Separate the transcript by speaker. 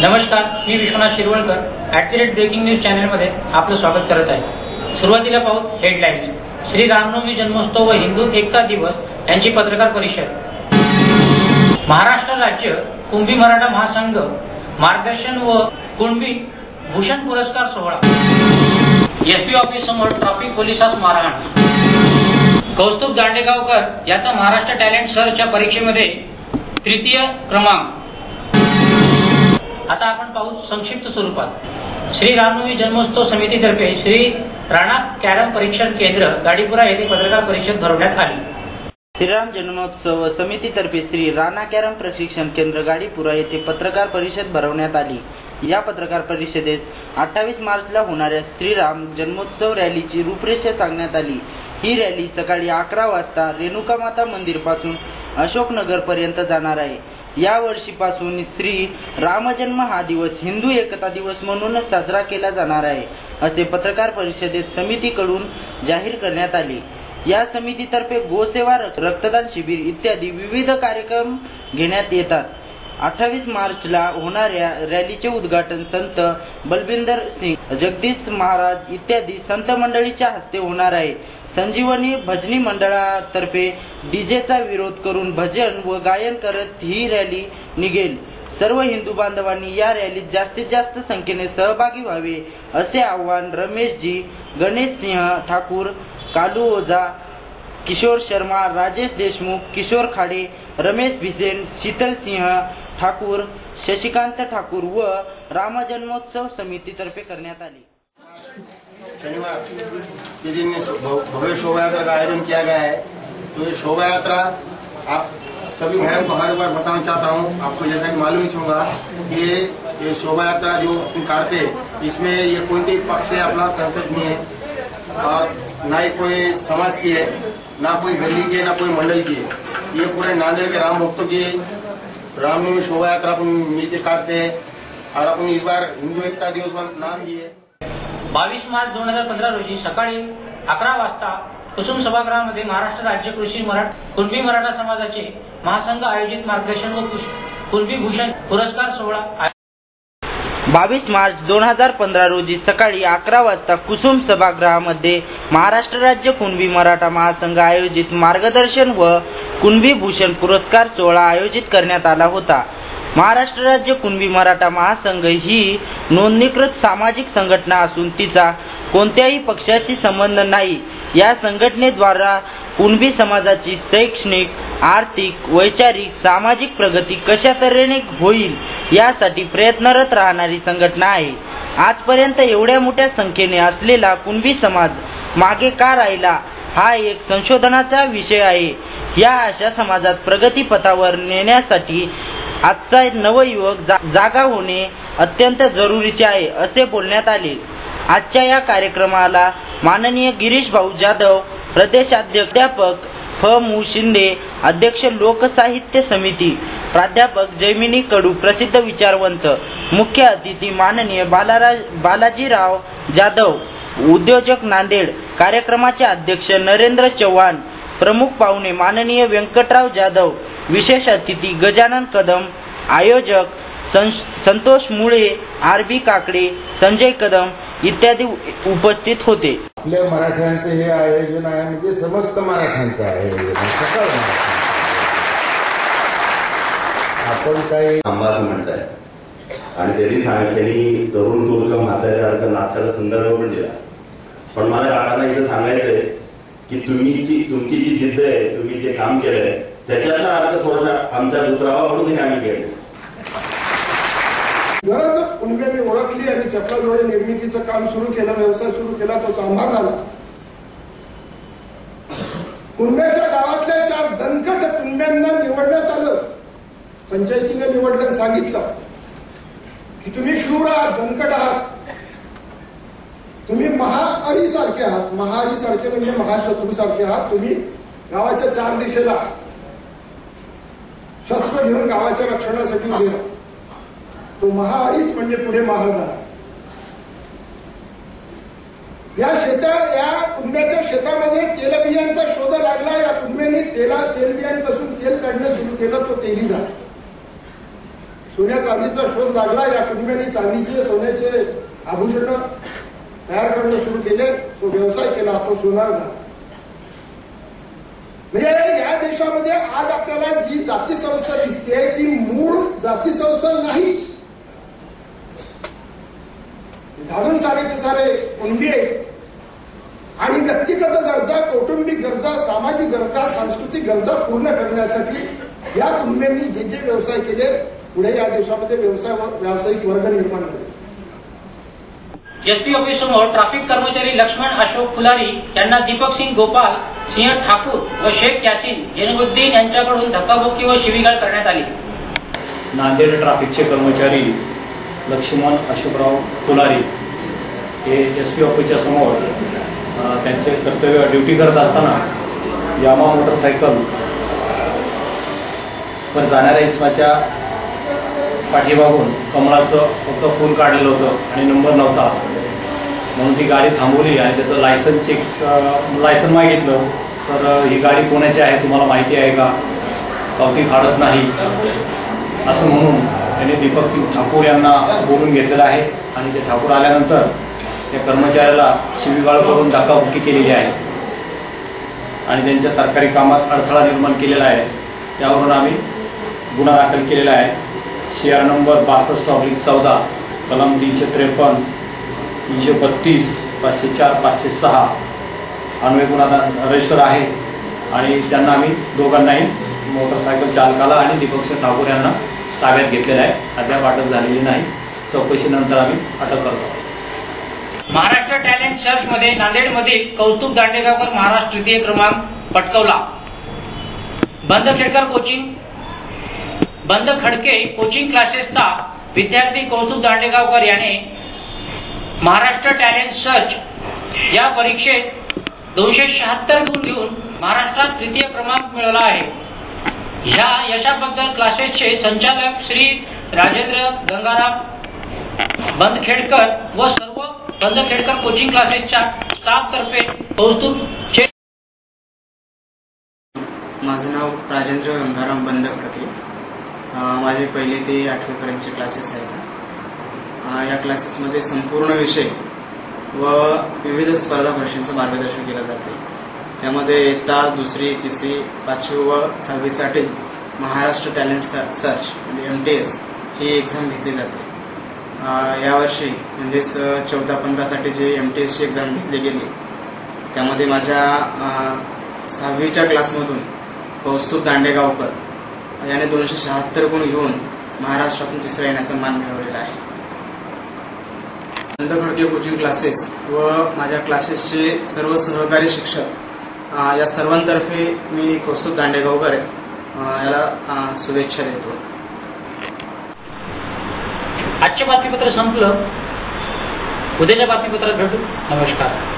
Speaker 1: नमस्कार मी Vishwanath Shirvalkar at the rate breaking news चॅनलमध्ये आपलं स्वागत करत आहे. सुरुवातीला पाहू हेडलाईन्स श्री रामनवमी जन्मोत्सव व हिंदू एकता दिवस यांची पत्रकार परिषद. महाराष्ट्र राज्य कुंभी मराठा महासंघ मार्गदर्शन व कुणबी भूषण पुरस्कार सोहळा. एसपी ऑफिस समोर ट्रॉफिक पोलिसास मारहाण. कौस्तुभ दांडेगावकर याचा महाराष्ट्र टॅलेंट सर्चच्या परीक्षेमध्ये तृतीय क्रमांक. आता आपण पाहू संक्षिप्त स्वरूपात. श्री रामनवमी जन्मोत्सव समितीतर्फे श्री राणा कॅरम परीक्षण केंद्र गाडीपुरा येथे पत्रकार परिषद भरवण्यात आली.
Speaker 2: श्रीराम जन्मोत्सव समितीतर्फे श्री राणा कॅरम प्रशिक्षण केंद्र गाडीपुरा येथे पत्रकार परिषद भरवण्यात आली. या पत्रकार परिषदेत अठ्ठावीस मार्चला होणाऱ्या श्रीराम जन्मोत्सव रॅलीची रूपरेषा सांगण्यात आली. ही रॅली सकाळी अकरा वाजता रेणुका माता मंदिरपासून अशोकनगर पर्यंत जाणार आहे. या वर्षीपासून श्री रामजन्म हा दिवस हिंदू एकता दिवस म्हणूनच साजरा केला जाणार आहे असे पत्रकार परिषदेत समितीकडून जाहीर करण्यात आले. या समितीतर्फे गोसेवा रक्तदान शिबिर इत्यादी विविध कार्यक्रम घेण्यात येतात. अठ्ठावीस मार्चला होणाऱ्या रॅलीचे उद्घाटन संत बलबिंदर सिंग जगदीश महाराज इत्यादी संत मंडळीच्या हस्ते होणार आहे. संजीवनी भजनी मंडळातर्फे डीजेचा विरोध करून भजन व गायन करत ही रॅली निघेल. सर्व हिंदू बांधवांनी या रॅलीत जास्तीत जास्त संख्येने सहभागी व्हावे असे आवाहन रमेशजी गणेश सिंह ठाकूर कालू ओझा किशोर शर्मा राजेश देशमुख किशोर खाडे रमेश भिसेन शीतल सिंह ठाकूर शशिकांत ठाकूर व रामजन्मोत्सव समितीतर्फे करण्यात आले.
Speaker 3: शनिवार। के दिन भव्य शोभा यात्रा का आयोजन किया गया है। तो ये शोभा यात्रा आप सभी भाइयों को हर बार बताना चाहता हूँ, आपको जैसा कि मालूम ही होगा कि ये शोभा यात्रा जो अपन काटते इसमें ये कोई भी पक्ष है अपना कंसेप्ट नहीं है। और ना ही कोई समाज की है, ना कोई गली की है, ना कोई मंडल की है। ये पूरे नांदेड़ के राम भक्तों की रामनवमी शोभा यात्रा अपन मिलकर काटते हैं। और अपन इस बार हिंदू एकता दिवस नाम दिए
Speaker 1: बावीस मार्च दोन हजार पंधरा रोजी सकाळी अकरा वाजता कुसुम सभागृहामध्ये महाराष्ट्र राज्य कृषी मराठ कुणबी मराठा समाजाचे महासंघ आयोजित मार्गदर्शन व कुणबी भूषण पुरस्कार सोहळा
Speaker 2: बावीस मार्च दोन हजार पंधरा रोजी सकाळी अकरा वाजता कुसुम सभागृहामध्ये महाराष्ट्र राज्य कुणबी मराठा महासंघ आयोजित मार्गदर्शन व कुणबी भूषण पुरस्कार सोहळा आयोजित करण्यात आला होता. महाराष्ट्र राज्य कुणबी मराठा महासंघ ही नोंदणीकृत सामाजिक संघटना असून तिचा कोणत्याही पक्षाशी संबंध नाही. या संघटनेद्वारा कुणबी समाजाची शैक्षणिक आर्थिक वैचारिक सामाजिक प्रगती कशा तऱ्हेने होईल यासाठी प्रयत्नरत राहणारी संघटना आहे. आजपर्यंत एवढ्या मोठ्या संख्येने असलेला कुणबी समाज मागे का राहिला? हा एक संशोधनाचा विषय आहे. या अशा समाजात प्रगतीपथावर नेण्यासाठी आजचा नवयुवक जा- जागा होणे अत्यंत जरुरीचे आहे असे बोलण्यात आले. आजच्या या कार्यक्रमाला माननीय गिरीश भाऊ जाधव प्रदेशाध्यक्षाध्यापक फ. मु. शिंदे अध्यक्ष लोकसाहित्य समिती प्राध्यापक जैमिनी कडू प्रसिद्ध विचारवंत मुख्य अतिथी माननीय बालाराज बालाजीराव जाधव उद्योजक नांदेड कार्यक्रमाचे अध्यक्ष नरेंद्र चव्हाण प्रमुख पाहुणे माननीय व्यंकटराव जाधव विशेष अतिथी गजानन कदम आयोजक संतोष मुळे आर बी काकडे संजय कदम इत्यादी उपस्थित होते.
Speaker 4: आपल्या मराठ्यांचे हे आयोजन आहे म्हणजे समस्त मराठ्यांचं आयोजन मराठ्यांचं. आपण काही
Speaker 5: आंबा असं म्हणताय. आणि त्यांनी सांग त्यांनी तरुण तो किंवा म्हाताऱ्यासारखं नाटकाचा संदर्भ पण दिला. पण मला काकांना इथं सांगायचंय की तुम्ही जी तुमची जी जिद्द आहे तुम्ही जे काम केलंय त्याच्यातला अर्थ थोडासा आमचा दुतरावा म्हणून आम्ही केलं.
Speaker 6: गरज कुणब्याने ओळखली आणि चपलाजोळे निर्मितीचं काम सुरू केलं व्यवसाय सुरू केला तो चांभार झाला. कुंब्याच्या गावातल्या चार दणकट कुंब्यांना निवडण्यात आलं. पंचायतीने निवडलं सांगितलं की तुम्ही शूर आहात दणकट आहात. तुम्ही महाअरी सारखे आहात. महाअरी सारखे म्हणजे महाशत्रू सारखे आहात. तुम्ही गावाच्या चार दिशेला शस्त्र घेऊन गावाच्या रक्षणासाठी उभे तो महाहरीच म्हणजे पुढे महाराजा या शेता या कुंब्याच्या शेतामध्ये तेलबियांचा शोध लागला. या कुंब्याने तेला तेलबियांपासून तेल काढणं सुरू केलं तो तेली झाला. सोन्या चांदीचा शोध लागला. या कुंब्याने चांदीचे सोन्याचे आभूषण तयार करणं सुरू केले. तो व्यवसाय केला. तो सोनार झाला. म्हणजे या देशामध्ये आज आपल्याला जी जाती संस्था दिसते ती मूळ जाती संस्था नाहीच. झाडून सारेचे सारे कुंडी आणि व्यक्तिगत गरजा कौटुंबिक गरजा सामाजिक गरजा सांस्कृतिक गरजा पूर्ण करण्यासाठी या कुटुंबियांनी जे जे व्यवसाय केले पुढे या देशामध्ये व्यवसाय व्यावसायिक वर्ग निर्माण केले
Speaker 1: एसपी ऑफिस समोर ट्राफिक कर्मचारी लक्ष्मण अशोक फुलारी यांना दीपक सिंग गोपाल सिंह ठाकूर व शेख यासीन जैनुद्दीन यांच्याकडून धक्काबुक्की व शिवीगाळ करण्यात आली.
Speaker 7: नांदेड ट्रॅफिकचे कर्मचारी लक्ष्मण अशोकराव तुलारी हे एस पी ऑफिसच्या समोर त्यांचे कर्तव्य ड्युटी करत असताना यामा मोटरसायकल पण जाणाऱ्या इसमाच्या पाठीमागून कमळाचं फक्त फूल काढलेलं होतं आणि नंबर नव्हता. म्हणून ती गाडी थांबवली आणि त्याचं लायसन चेक लायसन मागितलं. तर ही गाडी कोणाची आहे तुम्हाला माहिती आहे का? पावती फाडत नाही. असं म्हणून त्यांनी दीपक सिंग ठाकूर यांना बोलून घेतलेलं आहे. आणि ते ठाकूर आल्यानंतर त्या कर्मचाऱ्याला शिवीगाळ करून धक्काबुक्की केलेली आहे. आणि त्यांच्या सरकारी कामात अडथळा निर्माण केलेला आहे. त्यावरून आम्ही गुन्हा दाखल केलेला आहे. सी आर नंबर बासष्ट ऑब्लिक चौदा कलम तीनशे त्रेपन्न तीनशे बत्तीस पाचशे चार पाचशे सहा अन्वय गुन्हा रजिस्टर आहे. आणि त्यांना आम्ही दोघांनाही मोटरसायकल चालकाला आणि दीपक सिंग ठाकूर यांना ताब्यात घेतलेलं आहे. अद्याप अटक झालेली नाही. चौकशीनंतर आम्ही अटक करतो.
Speaker 1: महाराष्ट्र टॅलेंट सर्च मध्ये नांदेडमधील कौस्तुभ दांडेगावकर महाराष्ट्र तृतीय क्रमांक पटकवला. बंद खेडकर कोचिंग बंद खडके कोचिंग क्लासेसचा विद्यार्थी कौस्तुभ दांडेगावकर याने महाराष्ट्र टॅलेंट सर्च या परीक्षेत दोनशे शहात्तर गुण घेऊन महाराष्ट्रात तृतीय क्रमांक मिळवला आहे. ह्या यशाबद्दल क्लासेसचे संचालक श्री राजेंद्र गंगाराम बंदखेडकर व सर्व बंदखेडकर कोचिंग क्लासेसच्या स्टाफ तर्फे कौतुक
Speaker 8: माझं नाव राजेंद्र गंगाराम बंदखडके. माझे पहिले ते आठवीपर्यंतचे क्लासेस आहेत. या क्लासेसमध्ये संपूर्ण विषय व विविध स्पर्धा परीक्षांचं मार्गदर्शन केलं जाते. त्यामध्ये इयत्ता दुसरी तिसरी पाचवी व सहावीसाठी महाराष्ट्र टॅलेंट स- सर्च म्हणजे एम टी एस ही एक्झाम घेतली जाते. यावर्षी म्हणजेच चौदा पंधरासाठी जी एम टी एसची एक्झाम घेतली गेली त्यामध्ये माझ्या सहावीच्या क्लासमधून कौस्तुभ दांडेगावकर याने दोनशे शहात्तर गुण घेऊन महाराष्ट्रातून तिसरा येण्याचा मान मिळवलेला आहे. नंद खडके कोचिंग क्लासेस व माझ्या क्लासेसचे सर्व सहकारी शिक्षक या सर्वांतर्फे मी कौस्तुभ दांडेगावकर याला शुभेच्छा देतो.
Speaker 1: आजचे बातमीपत्र संपलं. उद्याच्या बातमीपत्रात भेटू. नमस्कार.